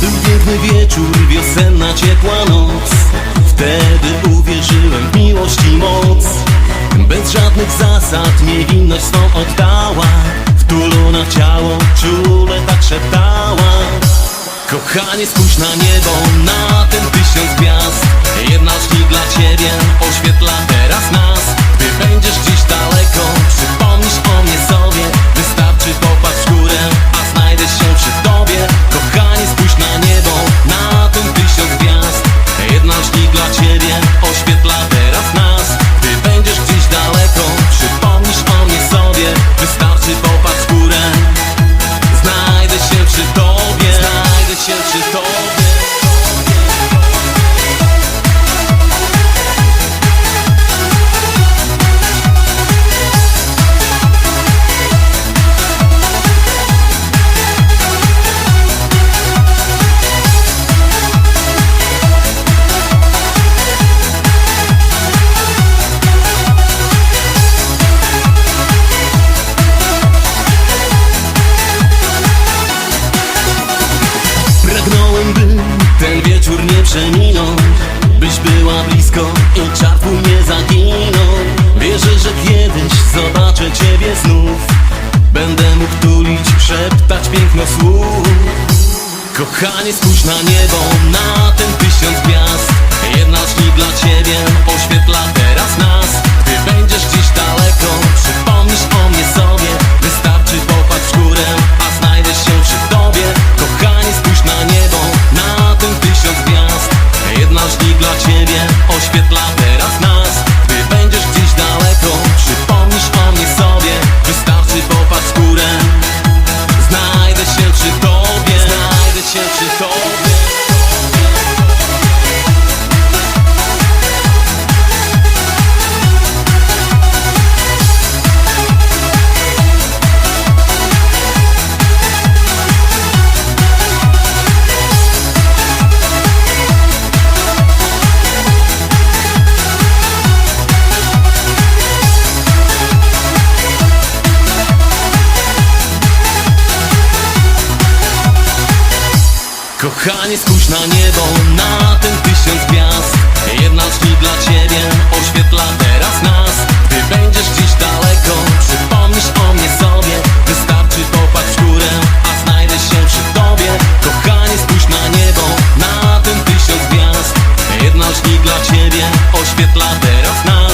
Piękny wieczór, wiosenna ciepła noc. Wtedy uwierzyłem w miłość i moc. Bez żadnych zasad niewinność swą oddała. Wtulona ciało, czule tak szeptała. Kochanie spójrz na niebo, na ten tysiąc gwiazd. Jedna dla ciebie oświetla teraz nas. Gdy będziesz gdzieś daleko, przypomnisz przeminął Byś była blisko i czar twój nie zaginął Wierzę, że kiedyś zobaczę ciebie znów. Będę mógł tulić, szeptać piękno słów. Kochanie spójrz na niebo, na ten tysiąc gwiazd. Jedna śni dla ciebie oświetla teraz nas Kochanie, spójrz na niebo, na ten tysiąc gwiazd. Jedna drzwi dla ciebie oświetla teraz nas. Gdy będziesz gdzieś daleko, przypomnisz o mnie sobie. Wystarczy popatrz w górę, a znajdę się przy tobie. Kochanie, spójrz na niebo, na ten tysiąc gwiazd. Jedna drzwi dla ciebie oświetla teraz nas.